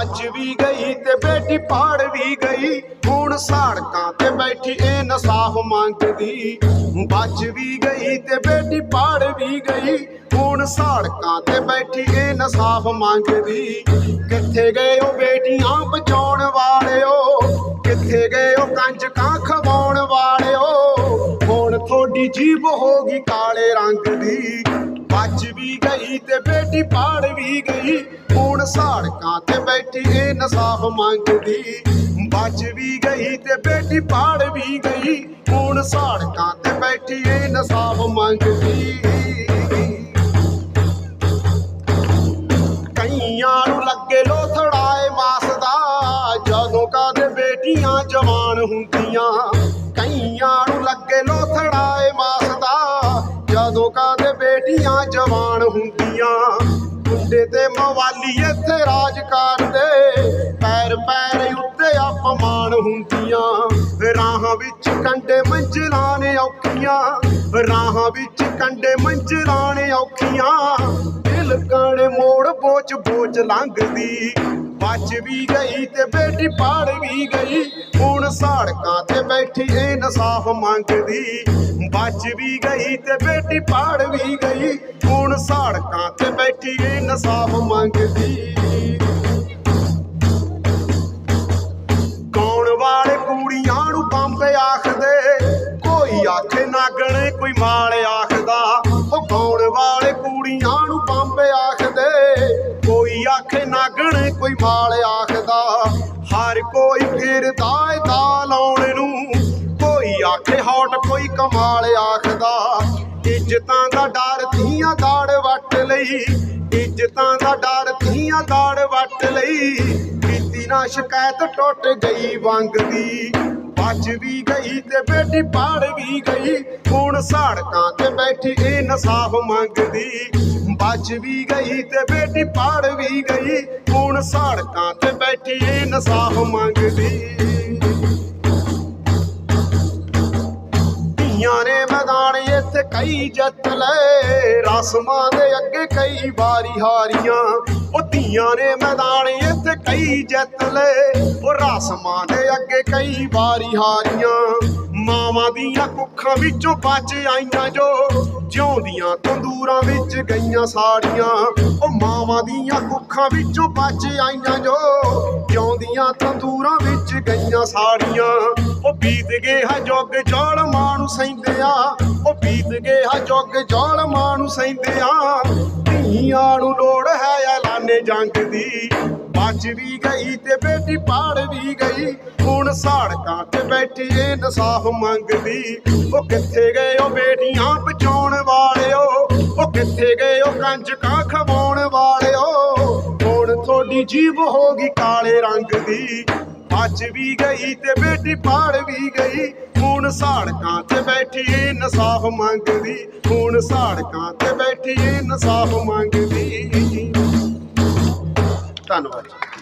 ਅੱਜ ਵੀ ਗਈ ਤੇ ਬੇਟੀ ਪਾੜ ਵੀ ਗਈ। ਹੁਣ ਸੜਕਾਂ ਤੇ ਬੈਠੀ ਇਹ ਨਸਾਫ ਮੰਗਦੀ। ਬੱਜ ਵੀ ਗਈ ਤੇ ਬੇਟੀ ਪਾੜ ਵੀ ਗਈ। ਹੁਣ ਸੜਕਾਂ ਤੇ ਬੈਠੀ ਇਹ ਨਸਾਫ ਮੰਗਦੀ। ਕਿੱਥੇ ਗਏ ਉਹ ਬੇਟੀਆਂ ਬਚਾਉਣ ਵਾਲਿਓ? ਕਿੱਥੇ ਗਏ ਉਹ ਕੰਜਕਾਂ ਖਵਾਉਣ ਵਾਲਿਓ? ਹੁਣ ਤੁਹਾਡੀ ਜੀਬ ਹੋ ਗਈ ਕਾਲੇ ਰੰਗ ਦੀ। ਬੱਜ ਵੀ ਗਈ ਤੇ ਬੇਟੀ ਪਾੜ ਵੀ ਗਈ। ਹੁਣ ਸੜਕਾਂ ਤੇ ਬੈਠੀ ਇਹ ਨਸਾਫ ਮੰਗਦੀ। ਬੱਜ ਵੀ ਗਈ ਤੇ ਬੇਟੀ ਪਾੜ ਵੀ ਗਈ। ਹੁਣ ਸੜਕਾਂ ਤੇ ਬੈਠੀ ਇਹ ਨਸਾਫ ਮੰਗਦੀ। ਕਈਆਂ ਨੂੰ ਲੱਗੇ ਲੋਥੜਾਏ ਮਾਸ ਦਾ ਜਦੋਂ ਕਾਦੇ ਬੇਟੀਆਂ ਜਵਾਨ ਹੁੰਦੀਆਂ। ਕਈਆਂ ਨੂੰ ਲੱਗੇ ਲੋਥੜਾਏ ਮਾਸ ਵਾਲੀਏ ਤੇ ਮਵਾਲੀ ਇੱਥੇ ਰਾਜ ਕਰਦੇ ਪੈਰ ਪੈਰ ਉੱਤੇ ਅਪਮਾਨ ਹੁੰਦੀਆਂ। ਰਾਹਾਂ ਵਿੱਚ ਕੰਡੇ ਮੰਜ਼ਲਾਂ ਨੇ ਔਖੀਆਂ। ਰਾਹਾਂ ਵਿੱਚ ਕੰਡੇ ਮੰਜ਼ਲਾਂ ਨੇ ਔਖੀਆਂ। ਦਿਲ ਕਣ ਮੋੜ ਬੋਚ ਬੋਚ ਲੰਘਦੀ। ਬਚ ਵੀ ਗਈ ਤੇ ਬੇਟੀ ਪਾੜ ਵੀ ਗਈ। ਹੁਣ ਸੜਕਾਂ ਤੇ ਬੈਠੀ ਇਨਸਾਫ਼ ਮੰਗਦੀ। ਬਚ ਵੀ ਗਈ ਤੇ ਬੇਟੀ ਪਾੜ ਵੀ ਗਈ। ਹੁਣ ਸੜਕਾਂ ਤੇ ਬੈਠੀ ਇਹ ਨਸਾਫ ਮੰਗਦੀ। ਗਾਉਣ ਵਾਲੇ ਕੁੜੀਆਂ ਨੂੰ ਬੰਬ ਆਖਦੇ? ਕੋਈ ਆਖੇ ਨਾਗਣ, ਕੋਈ ਮਾਲ ਆਖਦਾ। ਉਹ ਗਾਉਣ ਵਾਲੇ ਕੁੜੀਆਂ ਨੂੰ ਬੰਬ ਆਖਦੇ? ਕੋਈ ਆਖੇ ਨਾਗਣ, ਕੋਈ ਮਾਲ ਆਖਦਾ। ਹਰ ਕੋਈ ਫਿਰਦਾ ਏ ਦਾ ਲਾਉਣ ਨੂੰ। ਕੋਈ ਆਖੇ ਹੌਟ, ਕੋਈ ਕਮਾਲ ਆਖਦਾ। ਇੱਜ਼ਤਾਂ ਦਾ ਡਰ ਧੀਆਂ ਦਾੜ ਵੱਟ ਲਈ। ਇੱਜ਼ਤਾਂ ਦਾ ਡਰ ਧੀਆਂ ਦਾੜ ਵੱਟ ਲਈ। ਕੀਤੀ ਨਾ ਸ਼ਿਕਾਇਤ ਟੁੱਟ ਗਈ ਵੰਗ ਦੀ। ਬੱਜ ਵੀ ਗਈ ਤੇ ਬੇਟੀ ਪਾੜ ਵੀ ਗਈ। ਹੁਣ ਸੜਕਾਂ ਤੇ ਬੈਠੀ ਇਹ ਨਸਾਫ ਮੰਗਦੀ। ਵੱਜ ਵੀ ਗਈ ਤੇ ਬੇਟੀ ਪਾੜ ਵੀ ਗਈ। ਹੁਣ ਸੜਕਾਂ ਤੇ ਬੈਠੀ ਇਹ ਨਸਾਫ ਮੰਗਦੀ। ਕਈ ਜਿੱਤ ਲਏ ਰਸਮਾਂ ਦੇ ਅੱਗੇ ਕਈ ਵਾਰੀ ਹਾਰੀਆਂ। ਉਹ ਧੀਆਂ ਨੇ ਮੈਦਾਨ ਇੱਥੇ ਕਈ ਜਿੱਤ ਲਏ ਉਹ ਰਸਮਾਂ ਦੇ ਅੱਗੇ ਕਈ ਵਾਰੀ ਹਾਰੀਆਂ। ਮਾਵਾਂ ਦੀਆਂ ਕੁੱਖਾਂ ਵਿੱਚੋਂ ਬਚ ਆਈਆਂ ਜੋ ਜਿਉਂਦੀਆਂ ਤੰਦੂਰਾਂ ਵਿੱਚ ਗਈਆਂ ਸਾੜੀਆਂ। ਉਹ ਮਾਵਾਂ ਦੀਆਂ ਕੁੱਖਾਂ ਵਿੱਚੋਂ ਬਚ ਆਈਆਂ ਜੋ ਜਿਉਂਦੀਆਂ ਤੰਦੂਰਾਂ ਵਿੱਚ ਗਈਆਂ ਸਾੜੀਆਂ। ਉਹ ਬੀਤ ਗਏ ਹਾ ਜੁਗ ਜ਼ਾਲਮਾਂ ਨੂੰ ਸੈਂਦਿਆ ਬੀਤ ਗਏ ਹਾ ਜੁਗ ਜ਼ਾਲਮਾਂ ਨੂੰ ਸੈਂਦਿਆ ਧੀਆਂ ਨੂੰ ਲੋੜ ਹੈ ਐਲਾਨੇ ਜੰਗ ਦੀ। ਬੱਜ ਵੀ ਗਈ ਤੇ ਬੇਟੀ ਪਾੜ ਵੀ ਗਈ। ਹੁਣ ਸੜਕਾਂ ਤੇ ਬੈਠੀ ਏ ਨਸਾਫ ਮੰਗਦੀ। ਉਹ ਕਿੱਥੇ ਗਏ ਉਹ ਬੇਟੀਆਂ ਬਚਾਉਣ ਵਾਲਿਓ? ਉਹ ਕਿੱਥੇ ਗਏ ਉਹ ਕੰਜਕਾਂ ਖਵਾਉਣ ਵਾਲਿਓ? ਹੁਣ ਤੁਹਾਡੀ ਜੀਬ ਹੋ ਗਈ ਕਾਲੇ ਰੰਗ ਦੀ। ਅੱਜ ਵੀ ਗਈ ਤੇ ਬੇਟੀ ਪਾੜ ਵੀ ਗਈ। ਹੁਣ ਸਾੜਕਾਂ ਤੇ ਬੈਠੀ ਏ ਨਸਾਫ ਮੰਗਦੀ। ਹੁਣ ਸਾੜਕਾਂ ਤੇ ਬੈਠੀ ਏ ਨਸਾਫ ਮੰਗਦੀ। ਧੰਨਵਾਦ ਜੀ।